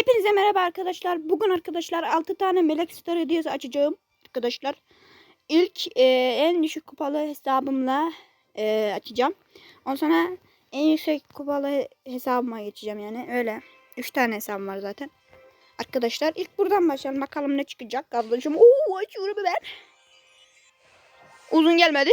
Hepinize merhaba arkadaşlar. Bugün arkadaşlar 6 tane Melek Star hediyesi açacağım arkadaşlar. İlk e, en düşük kupalı hesabımla e, açacağım. Ondan sonra en yüksek kupalı hesabıma geçeceğim yani öyle. 3 tane hesabım var zaten. Arkadaşlar ilk buradan başlayalım. Bakalım ne çıkacak kardeşim. Oo açıyorum ben. Uzun gelmedi.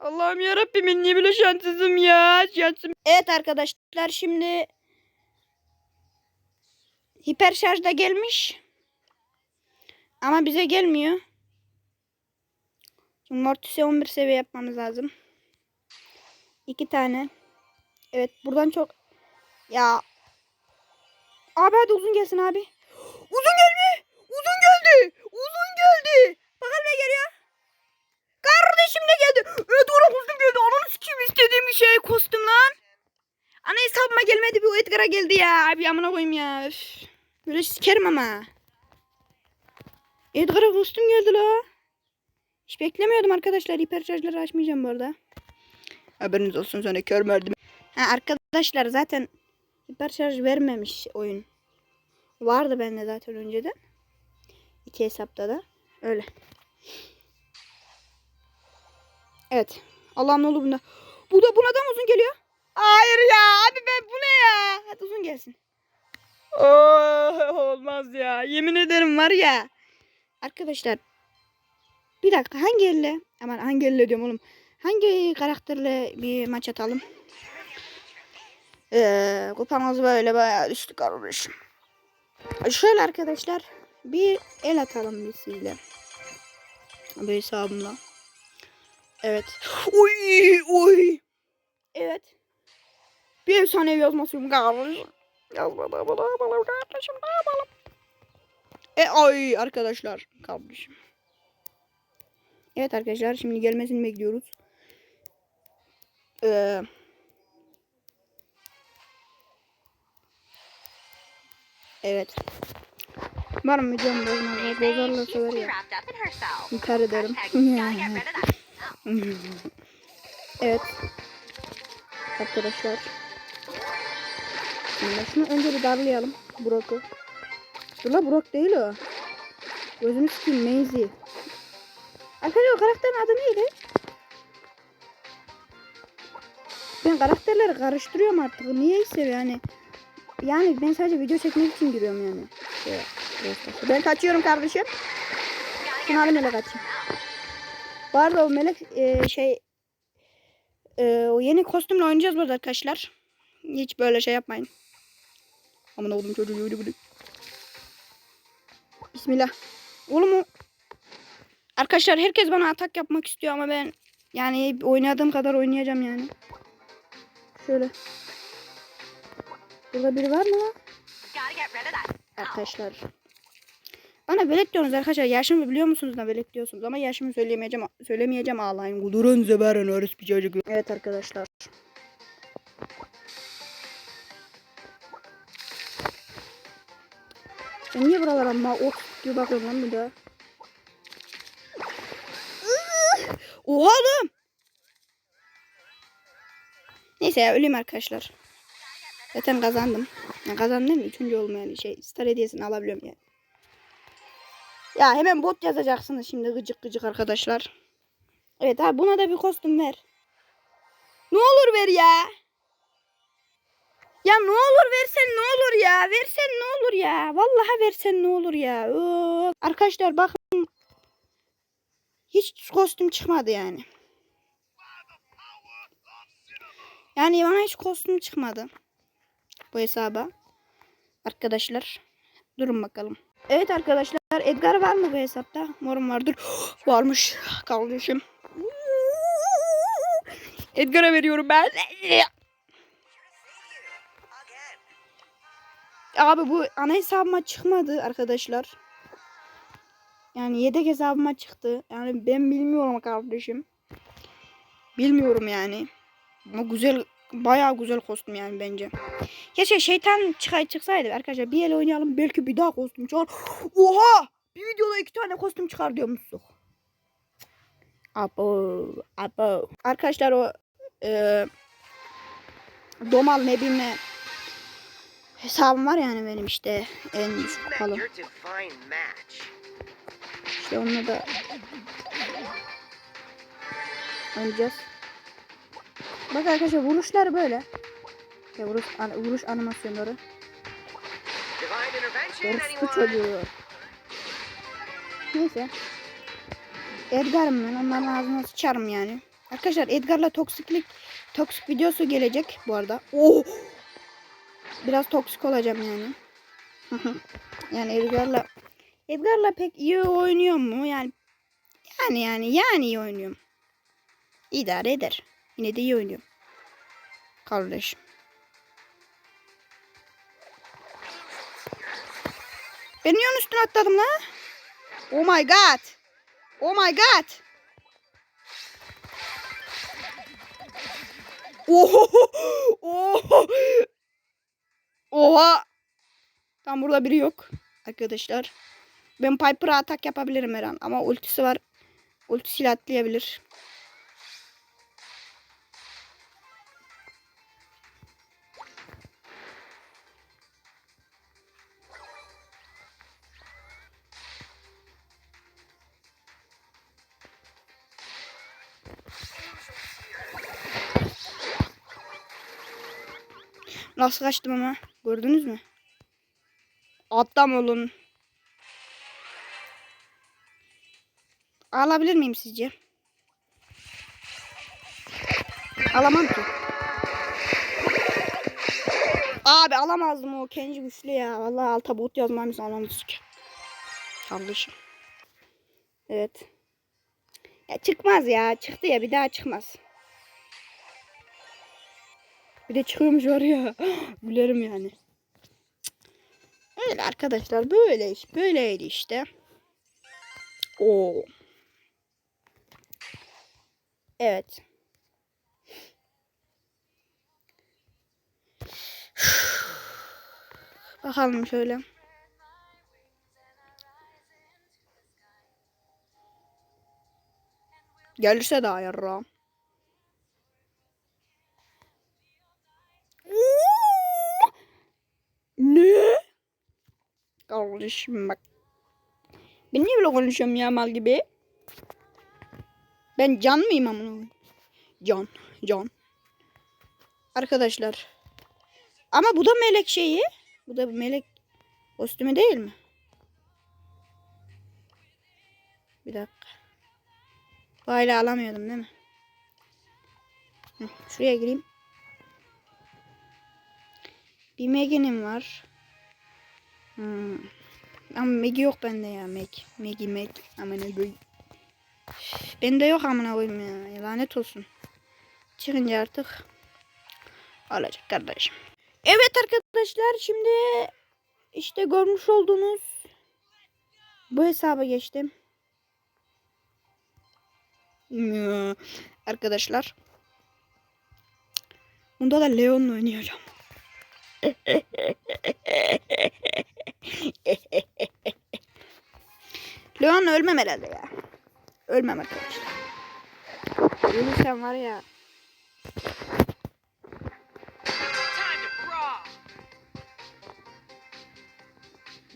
Allah'ım yarabbim ben niye böyle şanssızım ya. Şansım. Evet arkadaşlar şimdi hiper şarj da gelmiş. Ama bize gelmiyor. Mortis'e 11 seviye yapmamız lazım. İki tane. Evet buradan çok ya Abi hadi uzun gelsin abi. Uzun gelme. Uzun geldi. Uzun geldi. Bakalım ne geliyor. Kardeşim ne geldi? Evet ona kostüm geldi. Ananı sikeyim bir şey kostüm lan. Ana hesabıma gelmedi o Edgar'a geldi ya. Abi amına koyayım ya. Üf. Böyle sikerim ama. Edgar'a kostüm geldi la. Hiç beklemiyordum arkadaşlar. Hipercharge'ları açmayacağım bu arada. Haberiniz olsun sonra kör merdiven. Ha arkadaşlar zaten hiperşarj vermemiş oyun. Vardı bende zaten önceden. İki hesapta da. Öyle. Evet. Allah'ım ne bunda. Bu da buna da mı uzun geliyor? Hayır ya abi ben bu ne ya? Hadi uzun gelsin. Oh, olmaz ya. Yemin ederim var ya. Arkadaşlar. Bir dakika hangi elle? Aman hangi elle diyorum oğlum. Hangi karakterle bir maç atalım? Ee, kupamız böyle bayağı düştü kardeşim. Şöyle arkadaşlar. Bir el atalım birisiyle. Bu hesabımla. Evet. Oy oy. Evet. Bir efsanevi yazmasıyım kardeşim. Yazmadı bana yapalım kardeşim ne yapalım. E ay arkadaşlar kardeşim. Evet arkadaşlar şimdi gelmesini bekliyoruz. Ee, evet. Var mı videom bozmaz. Bozarla sever ya. İntihar ederim. evet. Arkadaşlar. Şimdi önce bir darlayalım. Brock'u. Dur la Brock değil o. Gözünü sikeyim Maisie. Arkadaşlar o karakterin adı neydi? Ben karakterleri karıştırıyorum artık. Niyeyse yani. Yani ben sadece video çekmek için giriyorum yani. Ben kaçıyorum kardeşim. Şunu alayım öyle kaçayım. Bu arada o melek e, şey e, o yeni kostümle oynayacağız burada arkadaşlar. Hiç böyle şey yapmayın. Aman oğlum çocuğu yürü bunu. Bismillah. Oğlum o Arkadaşlar herkes bana atak yapmak istiyor ama ben yani oynadığım kadar oynayacağım yani. Şöyle. Burada biri var mı? Arkadaşlar. Bana velet diyorsunuz arkadaşlar. Yaşımı biliyor musunuz da velet diyorsunuz ama yaşımı söyleyemeyeceğim. Söylemeyeceğim ağlayın. Kudurun zeberen öğret bir çocuk. Evet arkadaşlar. Ben niye buralara ma ot diye bakıyorum lan bir daha. Oha oğlum. Neyse ya öleyim arkadaşlar. Zaten kazandım. Ya kazandım? Üçüncü olma yani şey star hediyesini alabiliyorum yani. Ya hemen bot yazacaksınız şimdi gıcık gıcık arkadaşlar. Evet abi buna da bir kostüm ver. Ne olur ver ya. Ya ne olur versen ne olur ya. Versen ne olur ya. Vallahi versen ne olur ya. Oo. Arkadaşlar bakın. Hiç kostüm çıkmadı yani. Yani bana hiç kostüm çıkmadı. Bu hesaba. Arkadaşlar. Durun bakalım. Evet arkadaşlar Edgar var mı bu hesapta? Morum vardır. Varmış kardeşim. Edgar'a veriyorum ben. Abi bu ana hesabıma çıkmadı arkadaşlar. Yani yedek hesabıma çıktı. Yani ben bilmiyorum kardeşim. Bilmiyorum yani. Ama güzel bayağı güzel kostüm yani bence. Keşke şeytan çıkay çıksaydı arkadaşlar. Bir el oynayalım belki bir daha kostüm çıkar. Oha! Bir videoda iki tane kostüm çıkar diyormuşsun. Abo, abo. Arkadaşlar o e, Domal ne bileyim ne hesabım var yani benim işte en düşük kupalı. İşte onunla da oynayacağız. Bak arkadaşlar vuruşlar böyle. Ya vuruş, an- vuruş animasyonları. Orospu çocuğu. Neyse. Edgar'ım ben onların ağzına sıçarım yani. Arkadaşlar Edgar'la toksiklik toksik videosu gelecek bu arada. Oo! Biraz toksik olacağım yani. yani Edgar'la Edgar'la pek iyi oynuyor mu? Yani yani yani yani iyi oynuyorum. İdare eder. Yine de iyi oynuyorum. Kardeşim. Ben niye onun üstüne atladım la? Oh my god. Oh my god. Oho. Oho. Oha. Tam burada biri yok arkadaşlar. Ben Piper'a atak yapabilirim her an ama ultisi var. Ultisiyle atlayabilir. Nasıl kaçtım ama gördünüz mü? Adam olun. Alabilir miyim sizce? Alamam ki. Abi alamazdım o Kenji güçlü ya. Vallahi alta bot yazmamış anlamız ki. Kardeşim. Evet. Ya çıkmaz ya. Çıktı ya bir daha çıkmaz. Bir de çıkıyormuş var ya. Gülerim yani. Öyle arkadaşlar böyle iş. Böyleydi işte. Oo. Evet. Bakalım şöyle. Gelirse daha yarra. Kardeşim bak. Ben niye böyle konuşuyorum ya mal gibi? Ben can mıyım amına? Can, can. Arkadaşlar. Ama bu da melek şeyi. Bu da melek kostümü değil mi? Bir dakika. Hala alamıyordum değil mi? Hı, şuraya gireyim. Bir Meg'inin var. Hmm. Ama Meg yok bende ya Meg. Meg'i Meg. Amına koyayım. Bende yok amına koyayım ya. Lanet olsun. Çıkınca artık olacak kardeşim. Evet arkadaşlar şimdi işte görmüş olduğunuz bu hesaba geçtim. Arkadaşlar. Bunda da Leon'la oynayacağım. Leon ölmem herhalde ya. Ölmem arkadaşlar. Ölürsem var ya.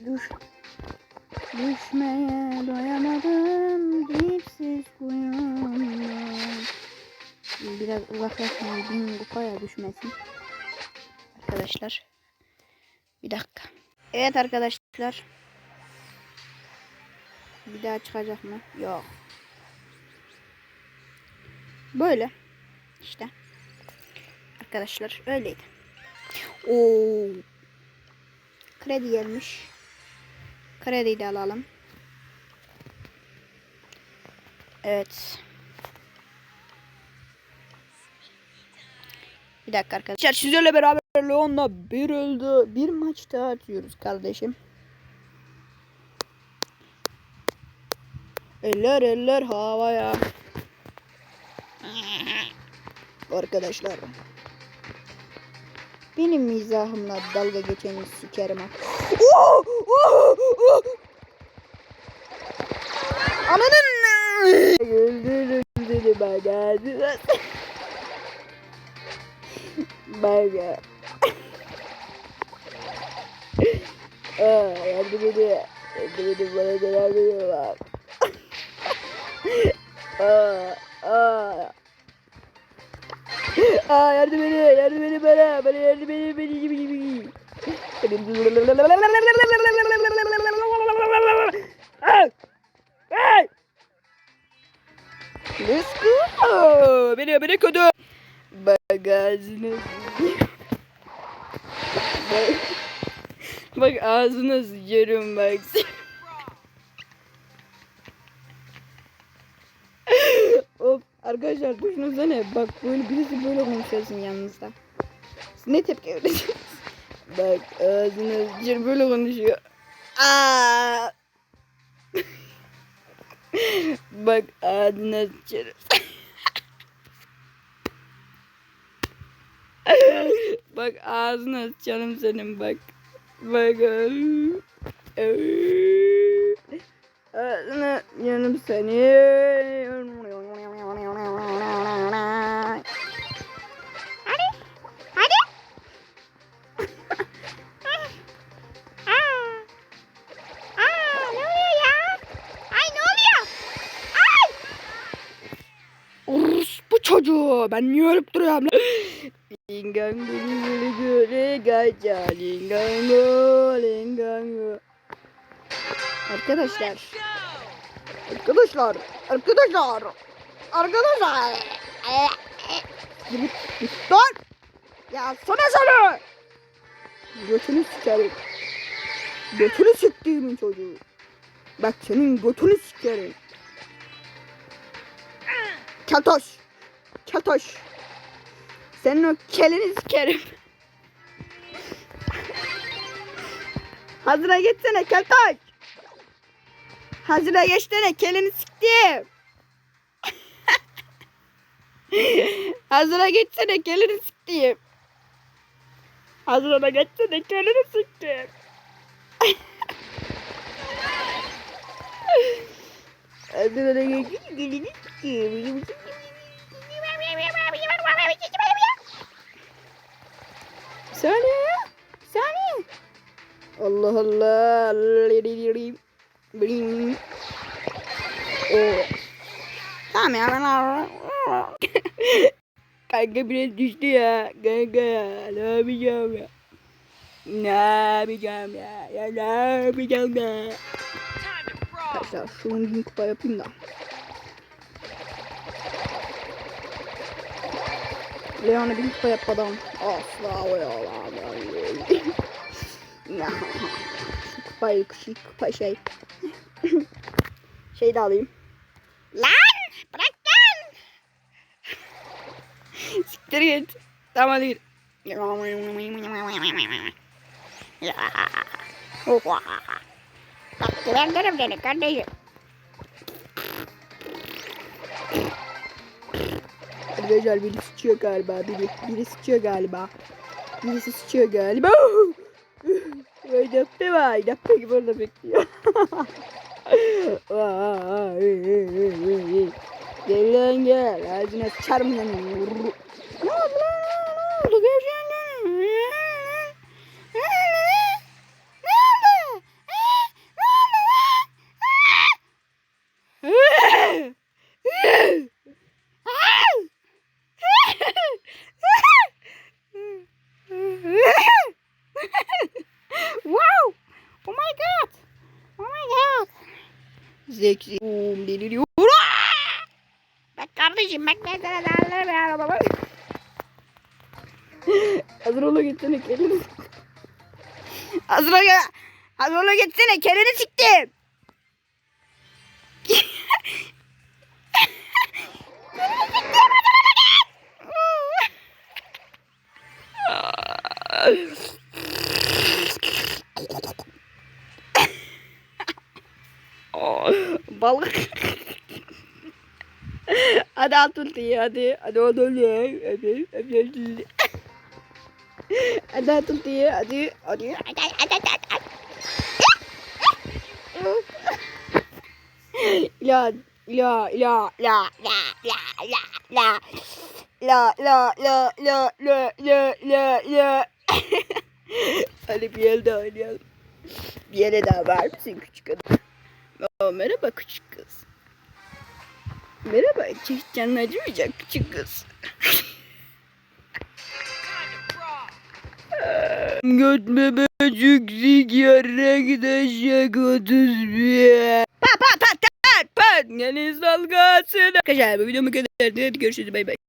Düş. Düşmeye doyamadım dipsiz kuyumdan. Biraz uzaklaşmayın bin kupaya düşmesin. Arkadaşlar. Bir dakika. Evet arkadaşlar. Bir daha çıkacak mı? Yok. Böyle. İşte. Arkadaşlar öyleydi. Oo. Kredi gelmiş. Krediyi de alalım. Evet. Bir dakika arkadaşlar. Sizlerle beraber Leon'la bir öldü. Bir maç daha atıyoruz kardeşim. Eller eller havaya. Arkadaşlar. Benim mizahımla dalga geçeni sikerim! Ananın Öldürün beni bana. Bak. Aa, yardım edin. Yardım edin bana zarar veriyorlar. aa, aa. Aa, yardım edin, yardım edin bana. Bana yardım edin, beni gibi gibi. Let's go. Beni beni kötü. Bagajını. bak, bak ağzına sıçarım bak. of arkadaşlar düşünsene bak böyle birisi böyle konuşuyorsun yanınızda. Siz ne tepki vereceksiniz? bak ağzına sıçarım böyle konuşuyor. Aa! bak ağzına sıçarım. Bak ağzına canım senin bak. Bak. Ağzına canım senin. Çocuğu. Ben niye ölüp duruyorum lan? Lingango lingango lingaca lingango lingango. Arkadaşlar. Arkadaşlar. Arkadaşlar. Arkadaşlar. Gidip dur. Ya sana sana. Götünü sikerim. Götünü siktiğimin çocuğu. Bak senin götünü sikerim. Keltoş. Keltoş. Senin o kelini sikerim. Hazıra geçsene keltoş. Hazıra geçsene kelini siktim. Hazıra geçsene kelini siktim. Hazıra geçsene kelini siktim. Hazıra geçsene kelini siktim. Saniye. Saniye. Allah Allah. Oh. Tamam ya ben Kanka biraz düştü ya. Kanka ya. Ne yapacağım ya? Ne yapacağım ya? Ya ne yapacağım ya? Arkadaşlar şunun bir kupa yapayım da. Leon'a bir kupa yapmadan asla oyalamam. Ya, şu kupayı, şu kupa şey. şey de alayım. Lan bırak lan. Siktir git. Tamam hadi git. Ya. Oha. Bak güvendirim seni kardeşim. Arkadaşlar biri sıçıyor galiba. Biri, biri sıçıyor galiba. Birisi sıçıyor galiba. Vay dapte vay. Dapte gibi orada bekliyor. gel lan gel. Ağzına sıçarım? Ne oldu? Gevşen Ne oldu? wow! Oh my god! Oh my god! Zeki. Boom deliriyor. Bak kardeşim bak ben sana dağılır bir araba bak. Hazır ola gitsene kelini. Hazır ola, hazır ola gitsene kelini siktim. Balık. hadi at ultiyi hadi. Hadi hadi hadi. Hadi hadi hadi. At ultiyi hadi. Hadi. Hadi hadi hadi hadi. İla ila ila La la la la la. La la la la la la la la. Hadi bir yere daha oynayalım. Bir yere daha var mısın küçük adam? Oo, merhaba küçük kız. Merhaba, hiç canın acımayacak küçük kız. Brawl. Götme böcük yere gidecek 31. Pa pa pa ta pa. Yani dalgasın. Arkadaşlar bu videomu kadar. Görüşürüz bay bay.